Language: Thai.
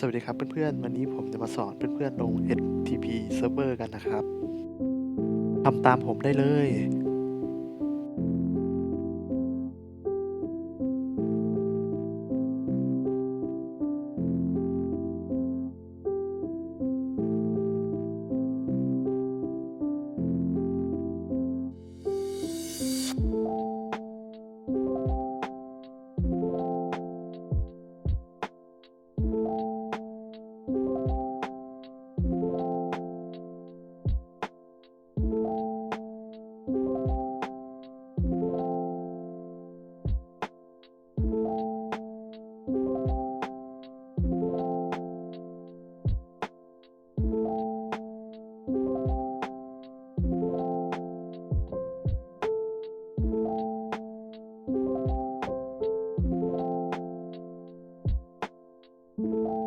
สวัสดีครับเพื่อนๆ วันนี้ผมจะมาสอนเพื่อนๆลง http Server กันนะครับทำตามผมได้เลย you